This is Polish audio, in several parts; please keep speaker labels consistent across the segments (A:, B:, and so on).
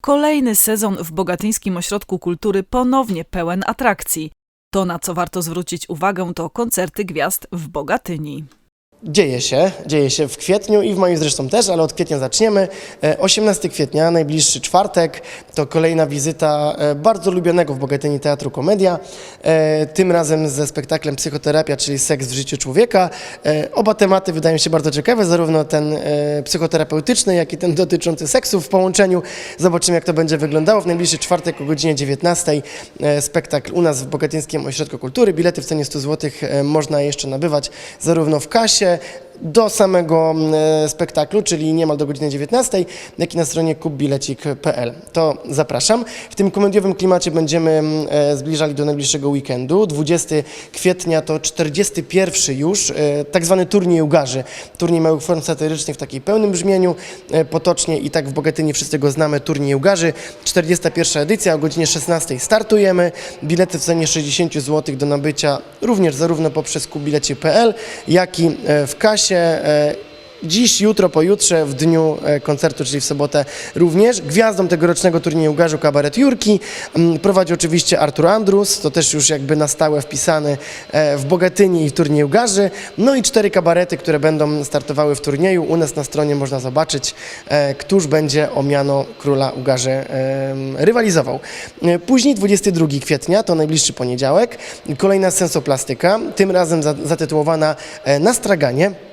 A: Kolejny sezon w Bogatyńskim Ośrodku Kultury ponownie pełen atrakcji. To, na co warto zwrócić uwagę, to koncerty gwiazd w Bogatyni.
B: Dzieje się, dzieje się w kwietniu i w maju zresztą też, ale od kwietnia zaczniemy. E, 18 kwietnia, najbliższy czwartek, to kolejna wizyta e, bardzo lubionego w Bogatyni Teatru Komedia, e, tym razem ze spektaklem Psychoterapia, czyli seks w życiu człowieka. E, Oba tematy wydają się bardzo ciekawe, zarówno ten e, psychoterapeutyczny, jak i ten dotyczący seksu w połączeniu. Zobaczymy, jak to będzie wyglądało. W najbliższy czwartek o godzinie 19 e, spektakl u nas w Bogatyńskim Ośrodku Kultury. Bilety w cenie 100 zł można jeszcze nabywać zarówno w kasie, się do samego e, spektaklu, czyli niemal do godziny 19, jak i na stronie kupbilecik.pl. To zapraszam. W tym komediowym klimacie będziemy e, zbliżali do najbliższego weekendu. 20 kwietnia to 41 już, e, tak zwany turniej ugarzy. Turniej małych form satyrycznych w takiej pełnym brzmieniu, potocznie i tak w Bogatyni wszyscy go znamy, turniej ugarzy. 41 edycja, o godzinie 16 startujemy. Bilety w cenie 60 zł do nabycia również zarówno poprzez kubilecie.pl, jak i w kasie. E, Dziś, jutro, pojutrze, w dniu e, koncertu, czyli w sobotę również. Gwiazdą tegorocznego turnieju Garzu Kabaret Jurki mm, prowadzi oczywiście Artur Andrus, to też już jakby na stałe wpisany e, w Bogatyni i w turnieju Garzy. No i cztery kabarety, które będą startowały w turnieju. U nas na stronie można zobaczyć, któż będzie o miano króla Ugarzy rywalizował. Później 22 kwietnia, to najbliższy poniedziałek, kolejna sensoplastyka, tym razem za- zatytułowana Na straganie.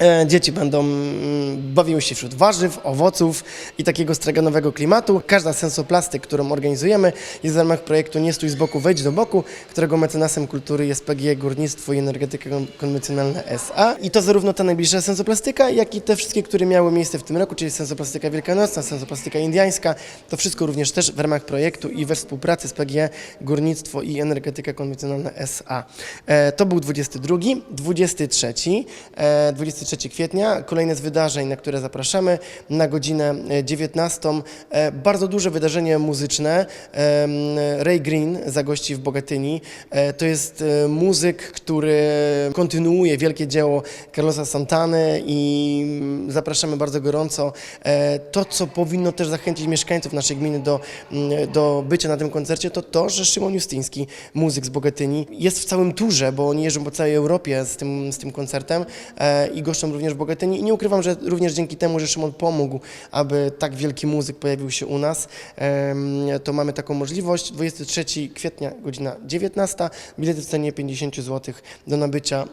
B: E, Dzieci będą mm, bawiły się wśród warzyw, owoców i takiego straganowego klimatu. Każda sensoplastyk, którą organizujemy, jest w ramach projektu Nie stój z boku, wejdź do boku, którego mecenasem kultury jest PGE Górnictwo i Energetyka Kon- Konwencjonalna SA. I to zarówno ta najbliższa sensoplastyka, jak i te wszystkie, które miały miejsce w tym roku, czyli sensoplastyka wielkanocna, sensoplastyka indiańska. To wszystko również też w ramach projektu i we współpracy z PGE Górnictwo i Energetyka Konwencjonalna SA. E, To był 22, 23, e, 23 kwietnia. Kolejne z wydarzeń, na które zapraszamy na godzinę e, 19. E, Bardzo duże wydarzenie muzyczne. Em, Ray Green zagości w Bogatyni. E, To jest e, muzyk, który kontynuuje wielkie dzieło Carlosa Santany i mm, zapraszamy bardzo gorąco. E, To, co powinno też zachęcić mieszkańców naszej gminy do, mm, do bycia na tym koncercie, to to, że Szymon Justyński, muzyk z Bogatyni, jest w całym turze, bo oni jeżdżą po całej Europie z tym, z tym koncertem e, i również Bogatyni. I nie ukrywam, że również dzięki temu, że Szymon pomógł, aby tak wielki muzyk pojawił się u nas, to mamy taką możliwość. 23 kwietnia, godzina 19, bilety w cenie 50 zł do nabycia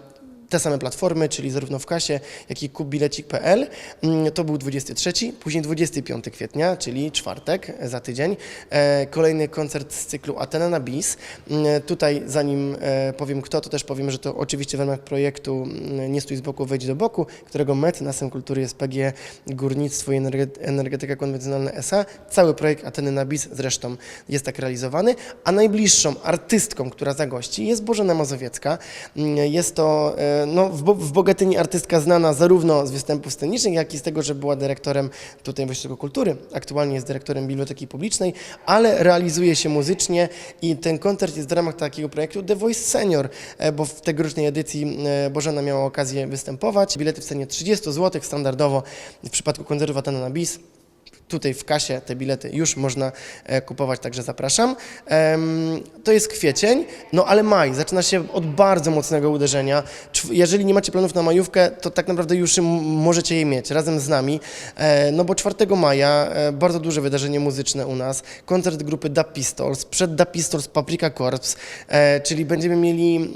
B: te same platformy, czyli zarówno w kasie, jak i kupbilecik.pl. Mm, To był 23, później 25 kwietnia, czyli czwartek za tydzień. E, Kolejny koncert z cyklu Atena na Bis. Mm, Tutaj zanim e, powiem kto, to też powiem, że to oczywiście w ramach projektu mm, Nie stój z boku, wejdź do boku, którego mecenasem kultury jest PG Górnictwo i Energe- Energetyka Konwencjonalna SA. Cały projekt Ateny na Bis zresztą jest tak realizowany, a najbliższą artystką, która zagości jest Bożena Mazowiecka. Jest to e, no, w, Bo- w Bogatyni artystka znana zarówno z występów scenicznych, jak i z tego, że była dyrektorem tutaj w Kultury. Aktualnie jest dyrektorem Biblioteki Publicznej, ale realizuje się muzycznie i ten koncert jest w ramach takiego projektu The Voice Senior, e, bo w tegorocznej edycji e, Bożena miała okazję występować. Bilety w cenie 30 zł standardowo w przypadku koncertu Atena na Bis. Tutaj w kasie te bilety już można e, kupować, także zapraszam. To jest kwiecień, no ale maj zaczyna się od bardzo mocnego uderzenia. Jeżeli nie macie planów na majówkę, to tak naprawdę już możecie je mieć razem z nami, e, no bo 4 maja e, bardzo duże wydarzenie muzyczne u nas, koncert grupy Da Pistols, przed Da Pistols Paprika Corps, czyli będziemy mieli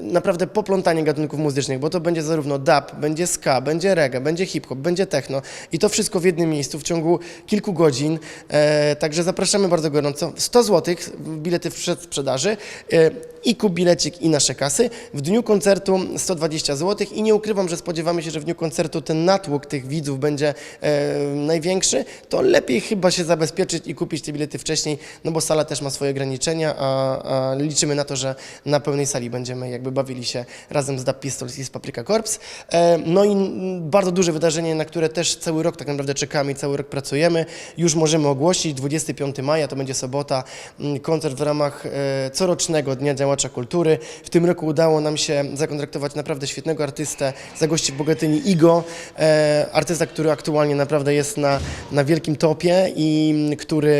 B: naprawdę poplątanie gatunków muzycznych, bo to będzie zarówno dub, będzie ska, będzie reggae, będzie hip-hop, będzie techno i to wszystko w jednym miejscu w ciągu kilku godzin, e, także zapraszamy bardzo gorąco. 100 zł, bilety w przedsprzedaży e, i kup bilecik i nasze kasy. W dniu koncertu 120 zł i nie ukrywam, że spodziewamy się, że w dniu koncertu ten natłok tych widzów będzie e, największy, to lepiej chyba się zabezpieczyć i kupić te bilety wcześniej, no bo sala też ma swoje ograniczenia, a, a liczymy na to, że na pełnej sali będziemy jakby bawili się razem z Da Pistols i z Paprika Corps. E, no i bardzo duże wydarzenie, na które też cały rok tak naprawdę czekamy i cały rok pracujemy pracujemy. Już możemy ogłosić 25 maja, to będzie sobota, mm, koncert w ramach e, corocznego Dnia Działacza Kultury. W tym roku udało nam się zakontraktować naprawdę świetnego artystę, zagości w Bogatyni Igo, e, artysta, który aktualnie naprawdę jest na, na wielkim topie i mm, który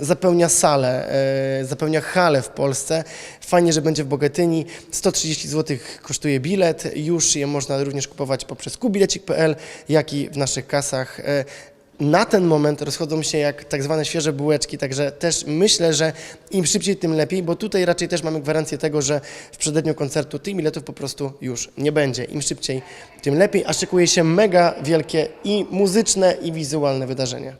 B: e, zapełnia salę, zapełnia halę w Polsce. Fajnie, że będzie w Bogatyni. 130 zł kosztuje bilet. Już je można również kupować poprzez kubilecik.pl, jak i w naszych kasach. Na ten moment rozchodzą się jak tak zwane świeże bułeczki, także też myślę, że im szybciej, tym lepiej, bo tutaj raczej też mamy gwarancję tego, że w przededniu koncertu tych biletów po prostu już nie będzie. Im szybciej, tym lepiej, a szykuje się mega wielkie i muzyczne, i wizualne wydarzenie.